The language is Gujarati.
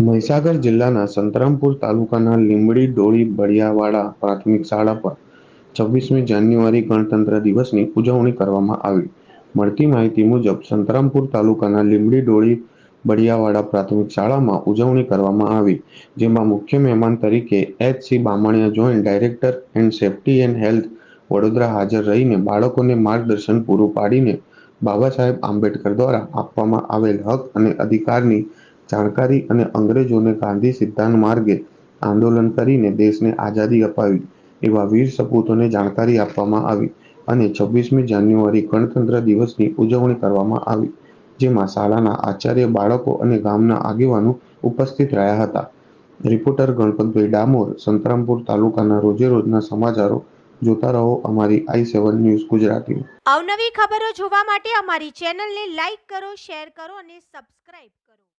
મહીસાગર જિલ્લાના સંતરામપુર તાલુકાના લીંબડી ડોળી બળિયાવાડા પ્રાથમિક શાળા પર છવ્વીસમી જાન્યુઆરી ગણતંત્ર દિવસની ઉજવણી કરવામાં આવી. મળતી માહિતી મુજબ સંતરામપુર તાલુકાના લીંબડી ડોળી બળિયાવાડા પ્રાથમિક શાળામાં ઉજવણી કરવામાં આવી, જેમાં મુખ્ય મહેમાન તરીકે H C Bamaniya joint director and safety and health Vadodara હાજર રહીને બાળકોને માર્ગદર્શન પૂરું પાડીને બાબા સાહેબ આંબેડકર દ્વારા આપવામાં આવેલ હક અને અધિકારની જાણકારી અને અંગ્રેજોને ગાંધી સિદ્ધાંત માર્ગે આંદોલન કરીને દેશને આઝાદી અપાવી એવા વીર સપૂતોને જાણકારી આપવામાં આવી અને છવ્વીસમી જાન્યુઆરી ગણતંત્ર દિવસની ઉજવણી કરવામાં આવી, જેમાં શાળાના આચાર્ય, બાળકો અને ગામના આગેવાનો ઉપસ્થિત રહ્યા હતા. રિપોર્ટર ગણપતભાઈ ડામોર, સંતરામપુર તાલુકાના રોજે રોજના સમાચારો જોતા રહો અમારી આઈ સેવન ન્યૂઝ ગુજરાતી. અવનવી ખબરો જોવા માટે અમારી ચેનલને લાઈક કરો, શેર કરો અને સબસ્ક્રાઇબ કરો.